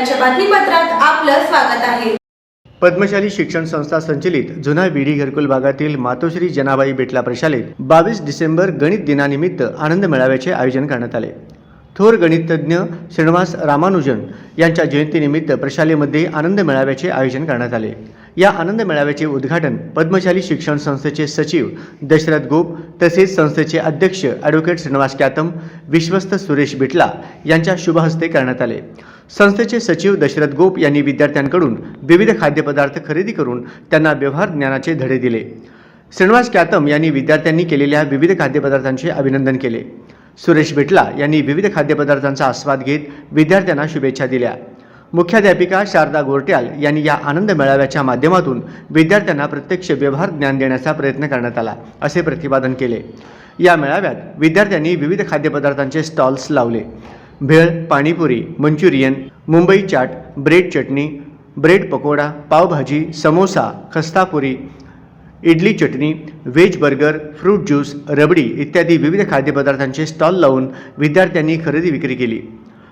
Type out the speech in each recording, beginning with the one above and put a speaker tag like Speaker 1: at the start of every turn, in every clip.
Speaker 1: आपलं स्वागत आहे.
Speaker 2: पद्मशाली शिक्षण संस्था संचलित जुना विडी घरकुल भागातील मातोश्री जनाबाई बेटला प्रशालेत बावीस डिसेंबर गणित दिनानिमित्त आनंद मेळाव्याचे आयोजन करण्यात आले. थोर गणितज्ञ श्रीनिवास रामानुजन यांच्या जयंतीनिमित्त प्रशालेमध्ये आनंद मेळाव्याचे आयोजन करण्यात आले. या आनंद मेळाव्याचे उद्घाटन पद्मशाली शिक्षण संस्थेचे सचिव दशरथ गोप तसेच संस्थेचे अध्यक्ष ॲडव्होकेट श्रीनिवास कॅतम विश्वस्त सुरेश बिटला यांच्या शुभहस्ते करण्यात आले. संस्थेचे सचिव दशरथ गोप यांनी विद्यार्थ्यांकडून विविध खाद्यपदार्थ खरेदी करून त्यांना व्यवहार ज्ञानाचे धडे दिले. श्रीनिवास कॅतम यांनी विद्यार्थ्यांनी केलेल्या विविध खाद्यपदार्थांचे अभिनंदन केले. सुरेश बिटला यांनी विविध खाद्यपदार्थांचा आस्वाद घेत विद्यार्थ्यांना शुभेच्छा दिल्या. मुख्याध्यापिका शारदा गोरट्याल यांनी या आनंद मेळाव्याच्या माध्यमातून विद्यार्थ्यांना प्रत्यक्ष व्यवहार ज्ञान देण्याचा प्रयत्न करण्यात आला असे प्रतिपादन केले. या मेळाव्यात विद्यार्थ्यांनी विविध खाद्यपदार्थांचे स्टॉल्स लावले. Bhel panipuri Manchurian Mumbai chaat bread chutney bread pakora pav bhaji samosa khasta puri idli chutney veg burger fruit juice rabri इत्यादी विविध खाद्यपदार्थांचे स्टॉल लावून विद्यार्थ्यांनी खरेदी विक्री केली.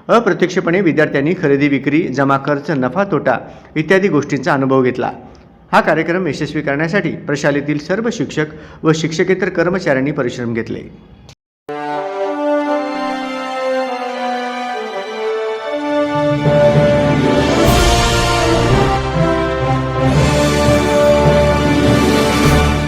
Speaker 2: अप्रत्यक्षपणे विद्यार्थ्यांनी खरेदी विक्री जमा खर्च नफा तोटा इत्यादी गोष्टींचा अनुभव घेतला. हा कार्यक्रम यशस्वी करण्यासाठी प्रशालेतील सर्व शिक्षक व शिक्षकेतर कर्मचाऱ्यांनी परिश्रम घेतले.